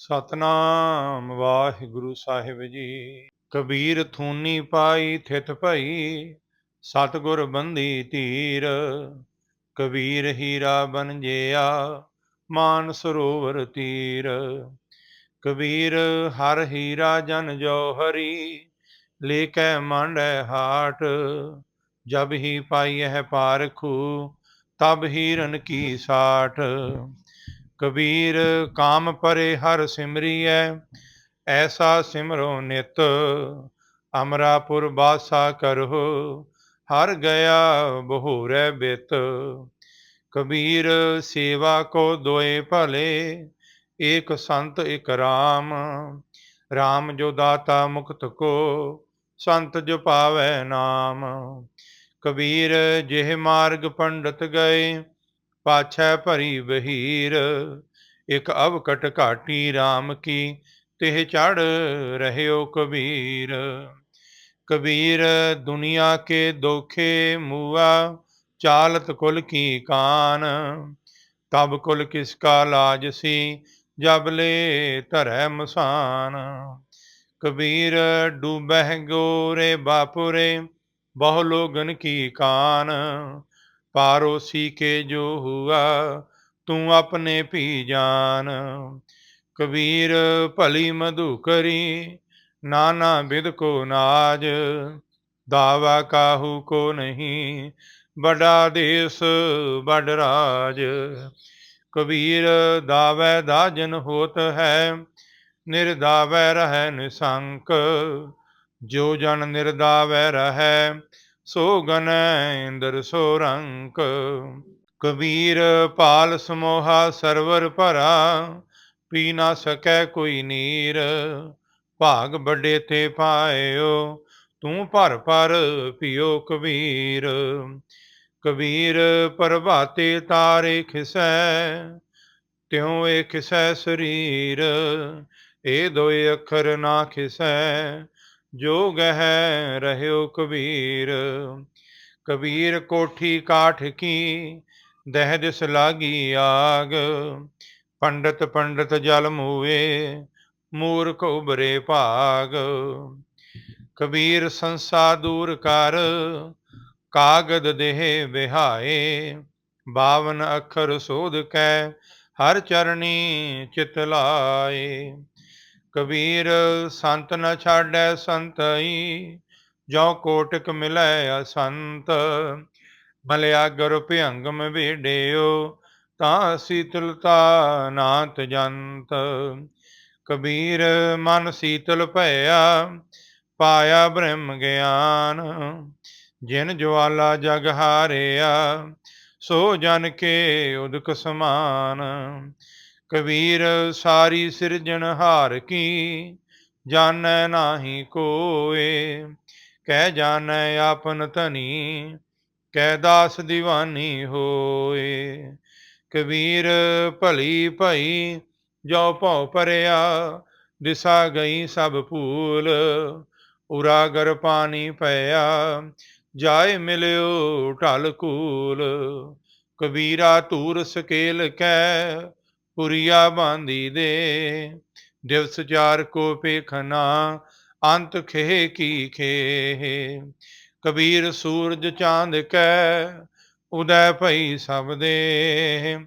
ਸਤਨਾਮ ਵਾਹਿਗੁਰੂ ਸਾਹਿਬ ਜੀ। ਕਬੀਰ ਥੂਨੀ ਪਾਈ ਥਿਤ ਭਈ, ਸਤਗੁਰ ਬੰਦੀ ਧੀਰ। ਕਬੀਰ ਹੀਰਾ ਬਨ ਜਿਆ, ਮਾਨ ਸਰੋਵਰ ਤੀਰ। ਕਬੀਰ ਹਰ ਹੀਰਾ ਜਨ ਜੋਹਰੀ ਲੈ ਕੇ ਮੰਡੈ ਹਾਟ। ਜਬ ਹੀ ਪਾਈ ਹੈ ਪਾਰਖੂ, ਤਬ ਹੀਰਨ ਕੀ ਸਾਠ ਕਬੀਰ ਕਾਮ ਪਰੇ ਹਰ ਸਿਮਰੀਐ, ਐਸਾ ਸਿਮਰੋ ਨਿਤ, ਅਮਰਾਪੁਰ ਬਾਸਾ ਕਰਹੁ, ਹਰ ਗਿਆ ਬਹੂਰੈ ਬਿਤ। ਕਬੀਰ ਸੇਵਾ ਕੋ ਦੋਏ ਭਲੇ, ਏਕ ਸੰਤ ਇਕ ਰਾਮ। ਰਾਮ ਜੋ ਦਾਤਾ ਮੁਕਤ ਕੋ, ਸੰਤ ਜੋ ਪਾਵੈ ਨਾਮ। ਕਬੀਰ ਜਿਹ ਮਾਰਗ ਪੰਡਤ ਗਏ ਪਾਛੈ ਭਰੀ ਬਹੀਰ ਇਕ ਅਵਕਟ ਘਾਟੀ RAM ਕੀ, ਤਿਹ ਚੜ ਰਹਿਓ ਕਬੀਰ। ਕਬੀਰ, ਦੁਨੀਆ ਕੇ ਦੋਖੇ ਮੂਆ, ਚਾਲਤ ਕੁਲ ਕੀ ਕਾਨ। ਤਬ ਕੁਲ ਕਿਸ ਕਾ ਲਾਜ ਸੀ, ਜਬ ਲੈ ਧਰੈ ਮਸਾਨ। ਕਬੀਰ, ਡੂਬਹਿ ਗੋਰੇ ਬਾਪੁਰੇ, ਬਹੁ ਲੋਗਨ ਕੀ ਕਾਨ। ਪਾਰੋਸੀ ਕੇ ਜੋ ਹੁਆ, ਤੂੰ ਆਪਣੇ ਭੀ ਜਾਨ। ਕਬੀਰ ਭਲੀ ਮਧੂ ਕਰੀ, ਨਾਨਾ ਬਿਦ ਕੋ ਨਾਜ। ਦਾਵਾ ਕਾਹੂ ਕੋ ਨਹੀਂ ਬੜਾ ਦੇਸ ਬੜ ਰਾਜ। ਕਬੀਰ ਦਾਵੈ ਦਾਜਨ ਹੋਤ ਹੈ ਨਿਰਦਾਵੈ ਰਹਿ ਨਿਸੰਕ। ਜੋ ਜਨ ਨਿਰਦਾਵੈ ਰਹਿ ਸੋ ਗਨੈ ਇੰਦਰ ਸੋ ਰੰਕ ਕਬੀਰ ਪਾਲ ਸਮੋਹਾ ਸਰਵਰ ਭਰਾ, ਪੀ ਨਾ ਸਕੈ ਕੋਈ ਨੀਰ, ਭਾਗ ਵੱਡੇ ਤੇ ਪਾਇਓ, ਤੂੰ ਭਰ ਭਰ ਪਿਓ ਕਬੀਰ। ਕਬੀਰ ਪ੍ਰਭਾਤੇ ਤਾਰੇ ਖਿਸੈ, ਤਿਉ ਏ ਖਿਸੈ ਸਰੀਰ ਇਹ ਦੋਏ ਅੱਖਰ ਨਾ ਖਿਸੈ ਜੋ ਗਹਿ ਰਹਿਓ ਕਬੀਰ ਕਬੀਰ ਕੋਠੀ ਕਾਠ ਕੀ, ਦਹਿ ਦਿਸ ਲਾਗੀ ਆਗ। ਪੰਡਤ ਪੰਡਤ ਜਲ ਮੂਏ ਮੂਰਖ ਉਬਰੇ ਭਾਗ। ਕਬੀਰ ਸੰਸਾ ਦੂਰ ਕਰ, ਕਾਗਦ ਦੇਹ ਵਿਹਾਏ। ਬਾਵਨ ਅੱਖਰ ਸੋਧ ਕੈ, ਹਰ ਚਰਣੀ ਚਿਤ ਲਾਏ। ਕਬੀਰ ਸੰਤ ਨ ਛਾੜੈ ਸੰਤਈ ਜੋ ਕੋਟਕ ਮਿਲੈ ਅਸੰਤ। ਮਲਿਆ ਗੁਰ ਭਿਅੰਗਮ ਵੇੜਿਓ ਤਾਂ ਸੀਤਲਤਾ ਨਾਤ ਜੰਤ। ਕਬੀਰ ਮਨ ਸੀਤਲ ਭਇਆ, ਪਾਇਆ ਬ੍ਰਹਮ ਗਿਆਨ। ਜਿਨ ਜਵਾਲਾ ਜਗ ਹਾਰਿਆ, ਸੋ ਜਨ ਕੇ ਉਦਕ ਸਮਾਨ। ਕਬੀਰ ਸਾਰੀ ਸਿਰਜਣ ਹਾਰ ਕੀ, ਜਾਣੈ ਨਾਹੀ ਕੋਏ। ਕਹਿ ਜਾਣੈ ਆਪਨ ਧਨੀ, ਕਹਿ ਦਾਸ دیਵਾਨੀ ਹੋਏ। ਕਬੀਰ ਭਲੀ ਭਈ, ਜੋ ਭਉ ਪਰਿਆ ਦਿਸਾ ਗਈ ਸਭ ਭੂਲ। ਉਰਾਗਰ ਪਾਣੀ ਪਿਆ ਜਾਏ ਮਿਲਿਓ ਢਲ ਕੂਲ। ਕਬੀਰਾ ਤੂਰ ਸਕੇਲ ਕੈ ਪੁਰੀਆ ਬਾਂਦੀ ਦੇ, ਦਿਵਸ ਚਾਰ ਕੋ ਪੇਖਨਾ ਅੰਤ ਖੇ ਕੀ ਖੇ। ਕਬੀਰ ਸੂਰਜ ਚਾਂਦ ਕੈ, ਉਦੈ ਭਈ ਸਭ ਦੇ।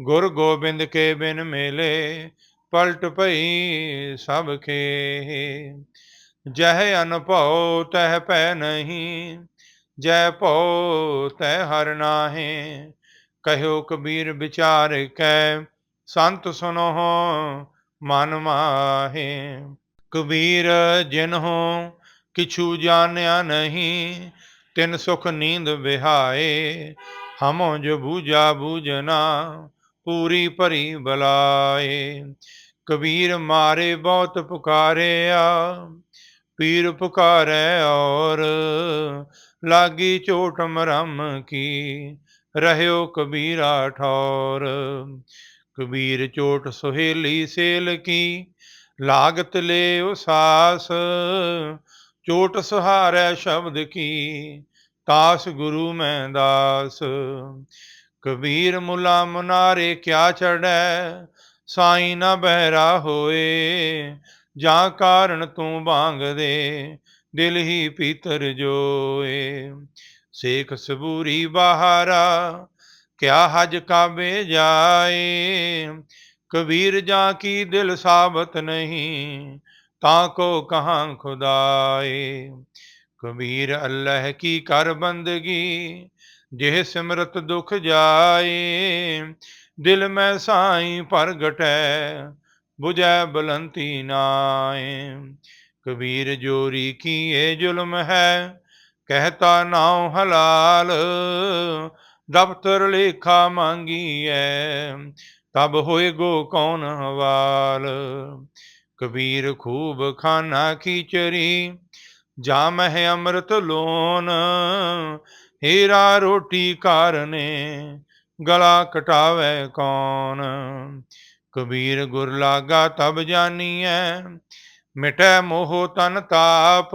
ਗੁਰ ਗੋਬਿੰਦ ਕੇ ਬਿਨ ਮੇਲੇ, ਪਲਟ ਭਈ ਸਭ ਖੇ। ਜਹ ਅਨਭਉ ਤਹ ਪੈ ਨਹੀਂ, ਜੈ ਭਉ ਤੈ ਹਰ ਨਾਹੇ। ਕਹਿਓ ਕਬੀਰ ਵਿਚਾਰ ਕੈ ਸੰਤ ਸੁਨੋ ਮਨ ਮਾਹੇ। ਕਬੀਰ ਜਿਨਹੁ, ਕਿਛੂ ਜਾਣਿਆ ਨਹੀਂ, ਤਿਨ ਸੁਖ ਨੀਂਦ ਵਿਹਾਏ। ਹਮੋ ਜੋ ਬੂਝਾ ਬੂਝਨਾ ਪੂਰੀ ਭਰੀ ਬਲਾਏ। ਕਬੀਰ ਮਾਰੇ ਬਹੁਤ ਪੁਕਾਰਿਆ, ਪੀਰ ਪੁਕਾਰੈ ਔਰ। ਲਾਗੀ ਚੋਟ ਮਰਮ ਕੀ, ਰਹਿਓ ਕਬੀਰਾ ਠੌਰ। ਕਬੀਰ ਚੋਟ ਸੁਹੇਲੀ ਸੇਲ ਕੀ, ਲਾਗਤ ਲੈ ਉਸਾਸ ਚੋਟ ਸੁਹਾਰੈ ਸ਼ਬਦ ਕੀ, ਤਾਸ ਗੁਰੂ ਮੈਂ ਦਾਸ। ਕਬੀਰ ਮੁਲਾ ਮੁਨਾਰੇ ਕਿਆ ਚੜੈ ਸਾਈ ਨਾ ਬਹਿਰਾ ਹੋਏ। ਜਾਂ ਕਾਰਨ ਤੂੰ ਬਾਂਗਦੇ ਦਿਲ ਹੀ ਪੀਤਰ ਜੋਏ। ਸੇਖ ਸਬੂਰੀ ਬਹਾਰਾ ਕਿਆ ਹਜ ਕਾਬੇ ਜਾਏ? ਕਬੀਰ ਜਾਂ ਕੀ ਦਿਲ ਸਾਬਤ ਨਹੀਂ? ਤਾਂ ਕੋ ਕਹਾਂ ਖੁਦਾਏ? ਕਬੀਰ ਅੱਲਾਹ ਕੀ ਕਰ ਬੰਦਗੀ? ਜਿਹ ਸਿਮਰਤ ਦੁਖ ਜਾਏ? ਦਿਲ ਮੈਂ ਸਾਈ ਪ੍ਰਗਟੈ 부ਜੈ ਬਲੰਤੀ ਨਾਏ। ਕਬੀਰ ਜੋਰੀ ਕੀਏ ਜ਼ੁਲਮ ਹੈ, ਕਹਤਾ ਨਾਉ ਹਲਾਲ। ਦਫਤਰ ਲੇਖਾ ਮੰਗੀਐ, ਤਬ ਹੋਏ ਗੋ ਕੌਣ ਹਵਾਲ? ਕਬੀਰ ਖੂਬ ਖਾਨਾ ਖੀਚਰੀ ਜਾਮਹਿ ਅੰਮ੍ਰਿਤ ਲੋਨ, ਹੀਰਾ ਰੋਟੀ ਕਾਰਨੇ, ਗਲਾ ਕਟਾਵੇ ਕੌਣ? ਕਬੀਰ ਗੁਰ ਲਾਗਾ ਤਬ ਜਾਨੀਐ, ਮਿਟੈ ਮੋਹ ਤਨ ਤਾਪ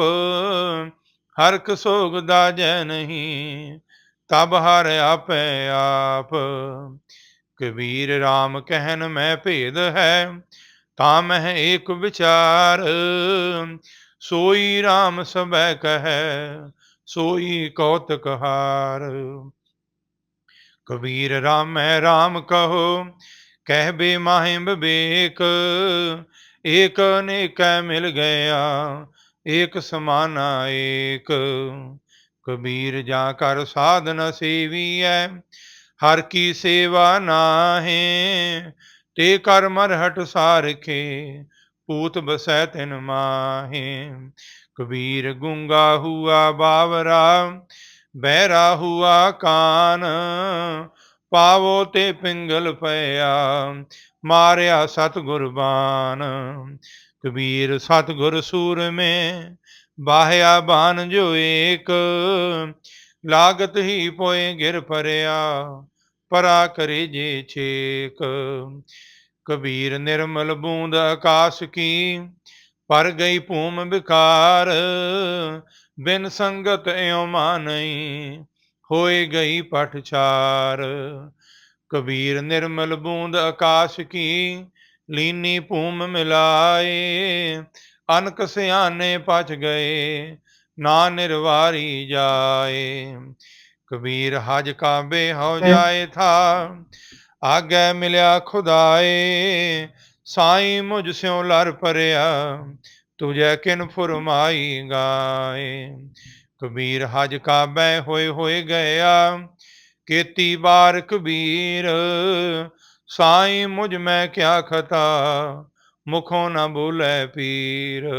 ਹਰ ਕ ਦਾ ਜੈ ਨਹੀਂ। ਤਬ ਹਰ ਆਪੇ ਆਪ। ਕਬੀਰ RAM ਕਹਿਨ ਮੈਂ ਭੇਦ ਹੈ, ਤਾਂ ਮਹਿ ਏਕ ਵਿਚਾਰ। ਸੋਈ RAM ਸਬੈ ਕਹੈ, ਸੋਈ ਕੌਤਕ ਹਾਰ। ਕਬੀਰ ਰਾਮੈ RAM ਕਹੋ, ਕਹਿ ਬੇ ਮਾਹਿ ਬਿਬੇਕ ਏਕ ਅਨੇਕੈ ਮਿਲ ਗਿਆ, ਏਕ ਸਮਾਨਾ ਏਕ। ਕਬੀਰ ਜਾਂ ਕਰ ਸਾਧਨ ਸੇਵੀਐ, ਹਰ ਕੀ ਸੇਵਾ ਨਾਹੇ, ਤੇ ਕਰ ਮਰਹਟ ਸਾਰਖੇ, ਪੂਤ ਬਸੈ ਤਿਨ ਮਾਹੇ। ਕਬੀਰ ਗੁੰਗਾ ਹੁਆ ਬਾਵਰਾ, ਬਹਿਰਾ ਹੁਆ ਕਾਨ, ਪਾਵੋ ਤੇ ਪਿੰਗਲ ਪਿਆ, ਮਾਰਿਆ ਸਤਿਗੁਰ ਬਾਨ ਕਬੀਰ ਸਤਿਗੁਰ ਸੂਰ ਮੇ ਬਾਹਿਆ ਬਾਨ ਜੋ ਏਕ, ਲਾਗਤ ਹੀ ਪੋਏ ਗਿਰ ਪਰਿਆ, ਪਰਾ ਕਰੇ ਜੇ ਛੇਕ। ਕਬੀਰ ਨਿਰਮਲ ਬੂੰਦ ਆਕਾਸ਼ ਕੀ, ਪਰ ਗਈ ਭੂਮ ਵਿਕਾਰ। ਬਿਨ ਸੰਗਤ ਇਉ ਮਾਨਈ, ਹੋਏ ਗਈ ਪਠਛਾਰ ਕਬੀਰ ਨਿਰਮਲ ਬੂੰਦ ਆਕਾਸ਼ ਕੀ, ਲੀਨੀ ਭੂਮ ਮਿਲਾਏ। ਅਨਕ ਸਿਆਨੇ ਪਚ ਗਏ ਨਾ ਨਿਰਵਾਰੀ ਜਾਏ। ਕਬੀਰ ਹਜ ਕਾਬੇ ਹੋ ਜਾਏ ਥਾ ਆਗੇ ਮਿਲਿਆ ਖੁਦਾਏ। ਸਾਈ ਮੁਝ ਸਿਉ ਲਰ ਪਰਿਆ ਤੁਝੇ ਕਿਨ ਫਰਮਾਈ ਗਾਏ। ਕਬੀਰ ਹਜ ਕਾਬੇ ਹੋਏ ਹੋਏ ਗਿਆ ਕੀਤੀ ਬਾਰ ਕਬੀਰ। ਸਾਈ ਮੁਝ ਮੈਂ ਕਿਆ ਖਤਾ ਮੁਖੋਂ ਨਾ ਬੋਲੇ ਪੀਰ।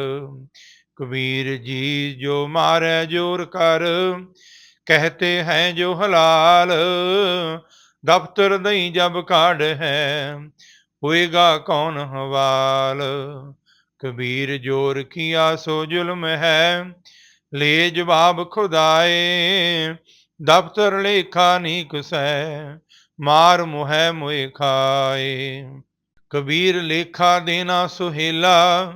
ਕਬੀਰ ਜੀ ਜੋ ਮਾਰੇ ਜੋਰ ਕਰ, ਕਹਤੇ ਹੈ ਜੋ ਹਲਾਲ। ਦਫਤਰ ਨਹੀਂ ਜਬ ਕਾਢ ਹੈ, ਹੋਏਗਾ ਕੌਣ ਹਵਾਲ। ਕਬੀਰ ਜੋਰ ਕੀਆ ਸੋ ਜ਼ੁਲਮ ਹੈ, ਲੈ ਜਵਾਬ ਖੁਦਾਏ। ਦਫਤਰ ਲੇਖਾ ਨਹੀਂ ਕੁਸੈ ਮਾਰ ਮੁਹੈ ਮੁਇ ਖਾਏ। ਕਬੀਰ ਲੇਖਾ ਦੇਣਾ ਸੁਹੇਲਾ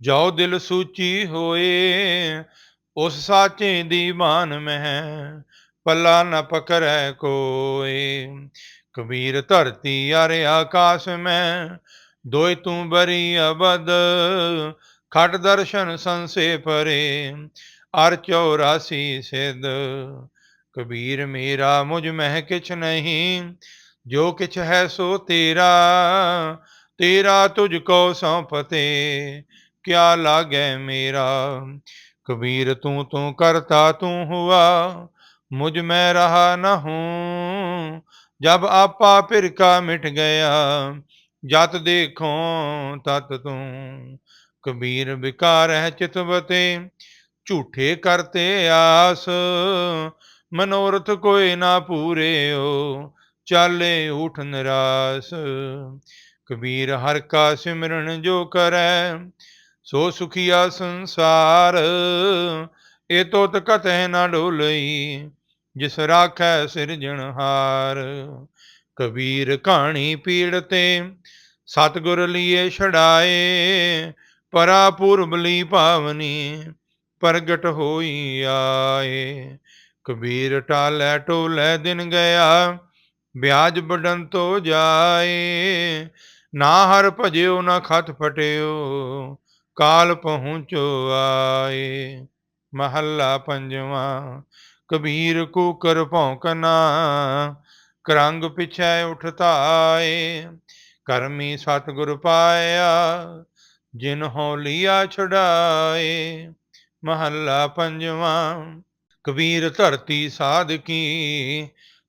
ਜੋ ਦਿਲ ਸੂਚੀ ਹੋਏ, ਉਸ ਸਾਚੇ ਦੀ ਮਾਨ ਮਹਿ ਪੱਲਾ ਨ ਪਕਰੈ ਕੋਏ। ਕਬੀਰ ਧਰਤੀ ਅਰ ਆਕਾਸ਼ ਮੈਂ ਦੋਇ ਤੂੰ ਬਰੀ ਅਬਦ, ਖਟ ਦਰਸ਼ਨ ਸੰਸੇ ਪਰੇ, ਅਰ 84 ਸਿਧ। ਕਬੀਰ ਮੇਰਾ ਮੁਝ ਮਹਿ ਕਿਛ ਨਹੀਂ ਜੋ ਕਿਛ ਹੈ ਸੋ ਤੇਰਾ ਤੇਰਾ ਤੁਝ ਕੋ ਸੌਂਪਤੇ, ਕਿਆ ਲਾਗੇ ਮੇਰਾ? ਕਬੀਰ ਤੂੰ ਤੂੰ ਕਰਤਾ, ਤੂੰ ਹੁਆ, ਮੁਝ ਮੈਂ ਰਹਾ ਨਾ ਹੂੰ। ਜਬ ਆਪਾ ਫਿਰਕਾ ਮਿਟ ਗਿਆ, ਜਤ ਦੇਖੋ ਤਤ ਤੂੰ। ਕਬੀਰ ਵਿਕਾਰ ਹੈ ਚਿਤਵਤੇ ਝੂਠੇ ਕਰਤੇ ਆਸ, ਮਨੋਰਥ ਕੋਈ ਨਾ ਪੂਰੇ ਓ ਚਾਲੇ ਉਠ ਨਿਰਾਸ ਕਬੀਰ ਹਰ ਕਾ ਸਿਮਰਨ ਜੋ ਕਰੈ, ਸੋ ਸੁਖੀਆ ਸੰਸਾਰ। ਇਹ ਤੋਤ ਕਤਹਿ ਨਾ ਡੋਲਈ, ਜਿਸ ਰਾਖੈ ਸਿਰਜਣਹਾਰ ਕਬੀਰ ਕਹਾਣੀ ਪੀੜ ਤੇ ਸਤਗੁਰ ਲੀਏ ਛੜਾਏ ਪਰਾ ਪੁਰਬ ਲਈ ਭਾਵਨੀ, ਪ੍ਰਗਟ ਹੋਈ ਆਏ। ਕਬੀਰ ਟਾਲੈ, ਟੋਲੇ ਦਿਨ ਗਿਆ ਵਿਆਜ ਬਡਨ ਤੋ ਜਾਏ, ਨਾ ਹਰ ਭਜਿਓ, ਨਾ ਖਤ ਫਟਿਓ, ਕਾਲ ਪਹੁੰਚੋ ਆਏ। ਮਹੱਲਾ ਪੰਜਵਾਂ, ਕਬੀਰ ਕੂਕਰ ਭੌਂਕਨਾ ਕਰੰਗ ਪਿਛੈ ਉਠਤਾਏ ਕਰਮੀ ਸਤਿਗੁਰ ਪਾਇਆ, ਜਿਨ ਹੋ ਲਿਆ ਛਡਾਏ। ਮਹੱਲਾ ਪੰਜਵਾਂ, ਕਬੀਰ ਧਰਤੀ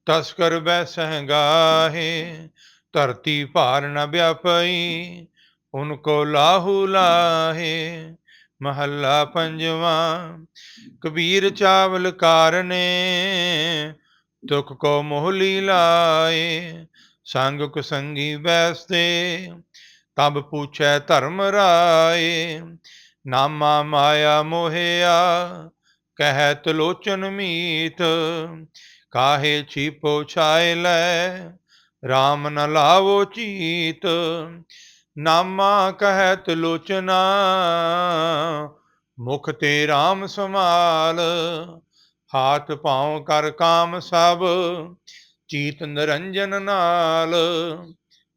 ਸਾਧਕੀ ਤਸਕਰ ਬੈਸਹਿ ਗਾਹੇ ਧਰਤੀ ਭਾਰ ਨ ਵਿਆਪਈ ਉਨਕੋ ਲਾਹੂ ਲਾਹੇ, ਮਹੱਲਾ ਪੰਜਵਾਂ, ਕਬੀਰ ਚਾਵਲ ਕਾਰਨੇ, ਦੁਖ ਕੋ ਮੋਹਲੀ ਲਾਏ, ਸੰਗ ਕੁ ਕੁਸੰਗੀ ਬੈਸਤੇ ਤਬ ਪੁੱਛੈ ਧਰਮ ਰਾਏ, ਨਾਮਾ ਮਾਇਆ ਮੋਹਿਆ, ਕਹਿਤ ਲੋਚਨ ਮੀਤ ਕਾਹੇ ਛੀਪੋ ਛਾਇ ਲੈ? RAM ਨ ਲਾਵੋ ਚੀਤ, ਨਾਮਾ ਕਹਿਤ ਲੋਚਨਾ। ਮੁਖ ਤੇ RAM ਸਮਾਲ ਹਾਥ ਪਾਉ ਕਰ ਕਾਮ ਸਭ, ਚੀਤ ਨਿਰੰਜਨ ਨਾਲ।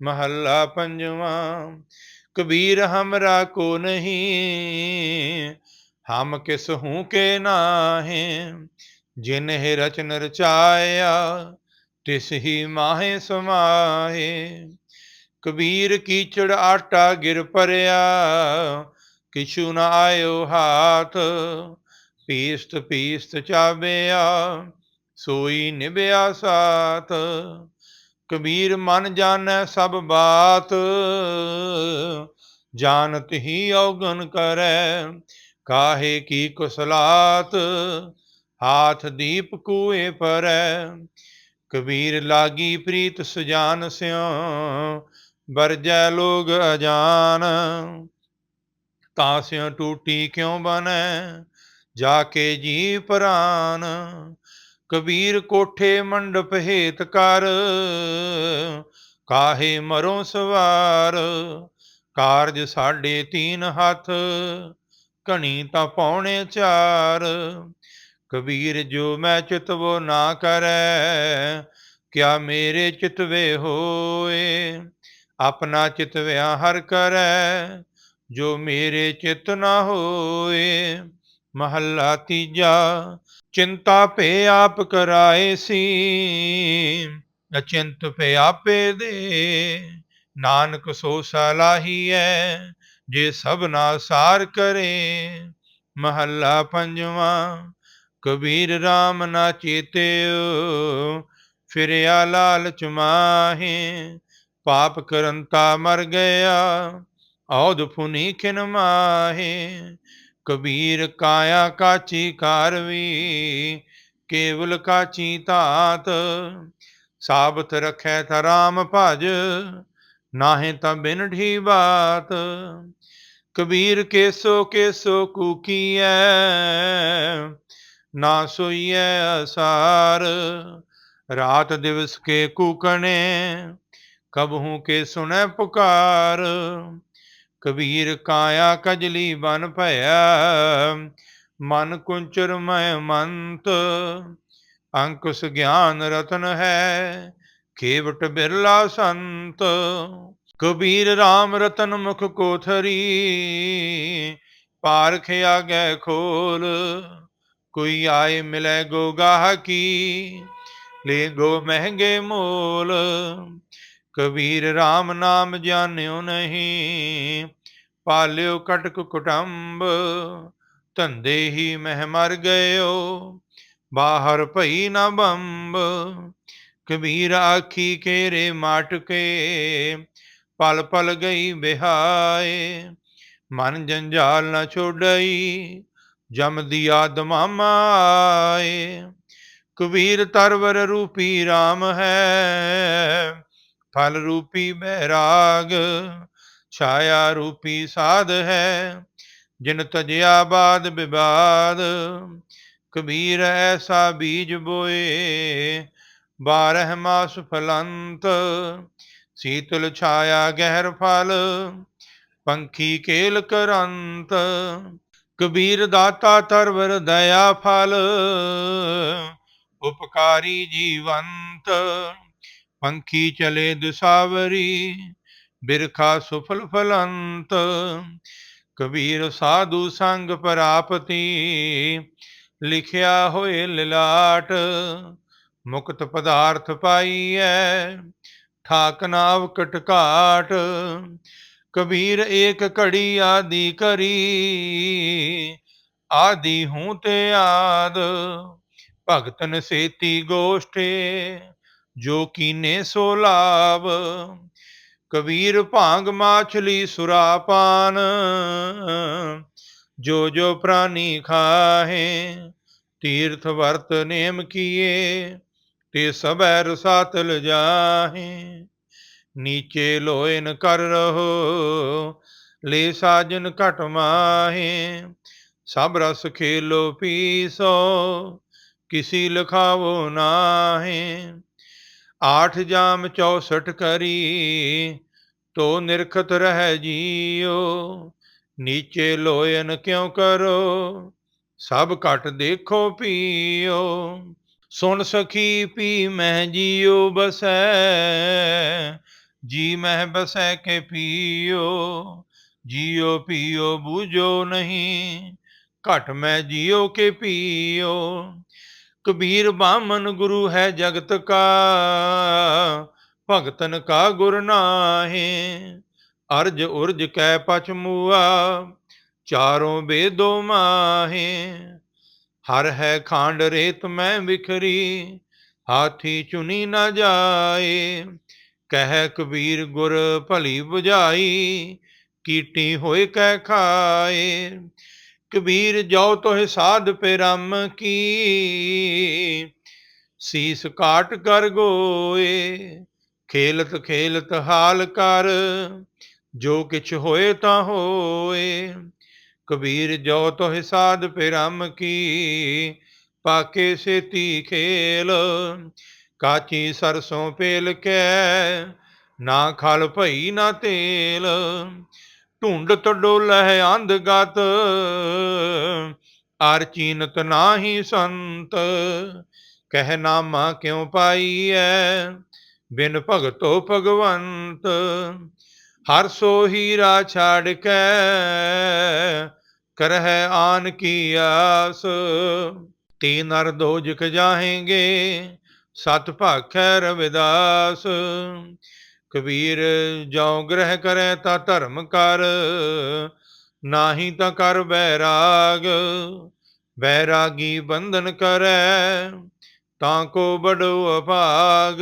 ਮਹੱਲਾ ਪੰਜਵਾਂ, ਕਬੀਰ ਹਮਰਾ ਕੋ ਨਹੀਂ, ਹਮ ਕਿਸ ਹੂੰ ਕੇ ਨਾਹੇ। ਜਿਨ ਰਚਨ ਰਚਾਇਆ, ਤਿਸ ਹੀ ਮਾਹੇ ਸਮਾਏ ਕਬੀਰ ਕੀਚੜ ਆਟਾ ਗਿਰ ਪਰਿਆ ਕਿਛੂ ਨ ਆਇਓ ਹਾਥ। ਪੀਸਤ ਪੀਸਤ ਚਾਬਿਆ, ਸੋਈ ਨਿਭਿਆ ਸਾਥ। ਕਬੀਰ ਮਨ ਜਾਣੈ ਸਭ ਬਾਤ, ਜਾਣਤ ਹੀ ਔਗਣ ਕਰੈ, ਕਾਹੇ ਕੀ ਕੁਸਲਾਤ। ਹਾਥ ਦੀਪ ਕੂਏ ਪਰੈ, ਕਬੀਰ ਲਾਗੀ ਪ੍ਰੀਤ ਸੁਜਾਨ ਸਿਉ, ਵਰਜੈ ਲੋਗ ਅਜਾਨ। ਤਾਂ ਸਿਉ ਟੂਟੀ ਕਿਉ ਬਨੈ ਜਾ ਕੇ ਜੀ ਪ੍ਰਾਨ। ਕਬੀਰ ਕੋਠੇ ਮੰਡਪ ਹੇਤ ਕਰ, ਕਾਹੇ ਮਰੋ ਸਵਾਰ। ਕਾਰਜ ਸਾਡੇ ਤੀਨ ਹੱਥ ਕਣੀ ਤਾਂ ਪੌਣੇ ਚਾਰ। ਕਬੀਰ ਜੋ ਮੈਂ ਚਿਤਵੋ ਨਾ ਕਰੈ, ਕਿਆ ਮੇਰੇ ਚਿਤਵੇ ਹੋਏ? ਆਪਣਾ ਚਿਤਵਿਆ ਹਰ ਕਰੈ, ਜੋ ਮੇਰੇ ਚਿਤ ਨਾ ਹੋਏ। ਮਹੱਲਾ ਤੀਜਾ, ਚਿੰਤਾ ਭੇ ਆਪ ਕਰਾਏ ਸੀ, ਅਚਿੰਤ ਭੇ ਆਪੇ ਦੇ। ਨਾਨਕ ਸੋ ਸਲਾਹੀਐ ਜੇ ਸਭਨਾ ਸਾਰ ਕਰੇ। ਮਹੱਲਾ ਪੰਜਵਾਂ ਕਬੀਰ RAM ਨਾ ਚੇਤਿਓ, ਫਿਰਿਆ ਲਾਲਚ ਮਾਹੇ, ਪਾਪ ਕਰੰਤਾ ਮਰ ਗਿਆ ਔਦ ਫੁਨੀ ਖਿਨ ਮਾਹੇ। ਕਬੀਰ ਕਾਇਆ ਕਾਚੀ ਕਾਰਵੀ ਕੇਵਲ ਕਾਚੀ ਧਾਤ, ਸਾਬਤ ਰਖੈ ਤਾ ਰਾਮ ਭਜ, ਨਾਹੇ ਤਾਂ ਬਿਨ ਢੀ ਬਾਤ। ਕਬੀਰ ਕੇਸੋ ਕੇਸੋ ਕੂਕੀਐ ਨਾ ਸੋਈਐ ਅਸਾਰ, ਰਾਤ ਦਿਵਸ ਕੇ ਕੂਕਣੇ, ਕਬਹੂ ਕੇ ਸੁਣੈ ਪੁਕਾਰ। ਕਬੀਰ ਕਾਇਆ ਕਜਲੀ ਬਨ ਭਇਆ, ਮਨ ਕੁੰਚਰ ਮੈ ਮੰਤ। ਅੰਕੁਸ ਗਿਆਨ ਰਤਨ ਹੈ, ਖੇਵਟ ਬਿਰਲਾ ਸੰਤ। ਕਬੀਰ RAM ਰਤਨ ਮੁਖ ਕੋਥਰੀ ਪਾਰਖ ਆਗੇ ਖੋਲ। ਕੋਈ ਆਏ ਮਿਲੇ ਗੋ ਗਾਹਕੀ ਲੈ ਗੋ ਮਹਿੰਗੇ ਮੋਲ, ਕਬੀਰ RAM ਨਾਮ ਜਾਣਿਓ ਨਹੀਂ। ਪਾਲਿਓ ਕਟਕ ਕੁਟੰਬ, ਧੰਦੇ ਹੀ ਮਹਿ ਮਰ ਗਇਓ। ਬਾਹਰ ਭਈ ਨਾ ਬੰਬ, ਕਬੀਰ ਆਖੀ ਕੇਰੇ ਮਾਟ ਕੇ ਪਲ ਪਲ ਗਈ ਬਿਹਾਏ, ਮਨ ਜੰਜਾਲ ਨਾ ਛੋੜਈ ਜਮ ਦੀਆ ਦਮਾਮਾਏ ਕਬੀਰ ਤਰਵਰ ਰੂਪੀ RAM ਹੈ। ਫਲ ਰੂਪੀ ਬੈਰਾਗ, ਛਾਇਆ ਰੂਪੀ ਸਾਧ ਹੈ। ਜਿਨ ਤਜਿਆ ਬਾਦ ਵਿਵਾਦ ਕਬੀਰ ਐਸਾ ਬੀਜ ਬੋਏ। ਬਾਰਹ ਮਾਸ ਫਲੰਤ, ਸੀਤਲ ਛਾਇਆ ਗਹਿਰ ਫਲ, ਪੰਖੀ ਕੇਲ ਕਰੰਤ। ਕਬੀਰ ਦਾਤਾ ਤਰਵਰ ਦਇਆ ਫਲ, ਉਪਕਾਰੀ ਜੀਵੰਤ। ਪੰਖੀ ਚਲੇ ਦੁਸਾਵਰੀ, ਬਿਰਖਾ ਸੁਫਲ ਫਲੰਤ। ਕਬੀਰ ਸਾਧੂ ਸੰਗ ਪ੍ਰਾਪਤੀ, ਲਿਖਿਆ ਹੋਏ ਲਿਲਾਟ। ਮੁਕਤ ਪਦਾਰਥ ਪਾਈਐ ਠਾਕ ਨਾਵ ਕਟਕਾਟ। ਕਬੀਰ ਏਕ ਘੜੀ ਆਦੀ ਕਰੀ, ਆਦੀ ਹੂੰ ਤੇ ਆਦ, ਭਗਤਨ ਸੇਤੀ ਗੋਸ਼ਟੇ ਜੋ ਕੀਨੇ ਸੋ ਲਾਭ। ਕਬੀਰ ਭਾਂਗ ਮਾਛਲੀ ਸੁਰਾਪਾਨ ਜੋ ਜੋ ਪ੍ਰਾਨੀ ਖਾਹੇ, ਤੀਰਥ ਵਰਤ ਨੇਮ ਕੀਏ, ਤੇ ਸਬੈ ਰਸਾਤਲ ਜਾਹੇ। ਨੀਚੇ ਲੋਇਨ ਕਰ ਰਹੋ, ਲੈ ਸਾਜਨ ਘਟ ਮਾਹੇ। ਸਭ ਰਸ ਖੇਲੋ ਪੀਸੋ, ਕਿਸੀ ਲਖਾਵੋ ਨਾਹੇ। ਆਠ ਜਾਮ 64 ਕਰੀ, ਤੋ ਨਿਰਖਤ ਰਹਿ ਜੀਓ। ਨੀਚੇ ਲੋਇਨ ਕਿਉ ਕਰੋ, ਸਭ ਘਟ ਦੇਖੋ ਪੀਓ। ਸੁਣ ਸਖੀ ਪੀ ਮੈਂ ਜੀਉ ਬਸੈ ਜੀ ਮਹਿ ਬਸੈ ਕੇ ਪੀਓ, ਜੀਓ ਪੀਓ, ਬੂਝੋ ਨਹੀਂ, ਘਟ ਮੈਂ ਜੀਓ ਕੇ ਪੀਓ। ਕਬੀਰ ਬਾਮਨ ਗੁਰੂ ਹੈ ਜਗਤ ਕਾ, ਭਗਤਨ ਕਾ ਗੁਰ ਨਾਹੀ। ਅਰਜ ਉਰਜ ਕੈ ਪਛ ਚਾਰੋਂ ਬੇਦੋ ਮਾਹੇ। ਹਰ ਹੈ ਖਾਂਡ ਰੇਤ ਮੈਂ ਵਿਖਰੀ, ਹਾਥੀ ਚੁਨੀ ਨਾ ਜਾਏ। ਕਹਿ ਕਬੀਰ ਗੁਰ ਭਲੀ 부ਝਾਈ ਕੀਟੀ ਹੋਏ ਕਹਿ ਖਾਏ। ਕਬੀਰ ਜੋ ਤੋਹਿ ਸਾਧ ਪੇਰਮ ਕੀ, ਸੀਸ ਕਾਟ ਕਰ ਗੋਏ। ਖੇਲਤ ਖੇਲਤ ਹਾਲ ਕਰ, ਜੋ ਕਿਛ ਹੋਏ ਤਾਂ ਹੋਏ। ਕਬੀਰ ਜੋ ਤੋਹਿ ਸਾਧ ਪੇਰਮ ਕੀ, ਪਾਕੇ ਸੇਤੀ ਖੇਲ। ਕਾਚੀ ਸਰਸੋਂ ਪੇਲ ਕੇ, ਨਾ ਖਲ ਭਈ ਨਾ ਤੇਲ, ਢੁੰਡ ਤਡੋਲਹਿ ਅੰਧ ਗਤ ਆਰ ਚੀਨਤ ਨਾਹੀ ਸੰਤ, ਕਹਿ ਨਾਮਾ ਕਿਉ ਪਾਈਐ, ਬਿਨ ਭਗਤੋ ਭਗਵੰਤ, ਹਰ ਸੋ ਹੀਰਾ ਛਾੜ ਕੇ, ਕਰਹਿ ਆਨ ਕੀ ਆਸ ਤੀ ਨਰ ਦੋਜਕ ਜਾਹੇਂਗੇ ਸਤ ਭਾਖੈ ਰਵਿਦਾਸ, ਕਬੀਰ ਜੋ ਗ੍ਰਹਿ ਕਰੈ ਤਾ ਧਰਮ ਕਰ, ਨਾਹੀ ਤਾਂ ਕਰ ਬੈਰਾਗ ਬੈਰਾਗੀ ਬੰਧਨ ਕਰੈ ਤਾਂ ਕੋ ਬੜੋ ਅਭਾਗ,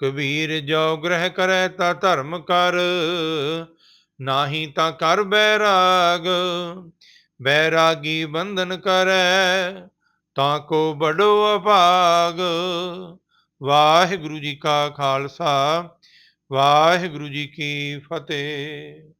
ਕਬੀਰ ਜੋ ਗ੍ਰਹਿ ਕਰੈ ਤਾ ਧਰਮ ਕਰ, ਨਾਹੀ ਤਾਂ ਕਰ ਬੈਰਾਗ ਬੈਰਾਗੀ ਬੰਧਨ ਕਰੈ ਤਾਂ ਕੋ ਬੜੋ ਅਭਾਗ। ਵਾਹਿਗੁਰੂ ਜੀ ਕਾ ਖਾਲਸਾ ਵਾਹਿਗੁਰੂ ਜੀ ਕੀ ਫਤਿਹ।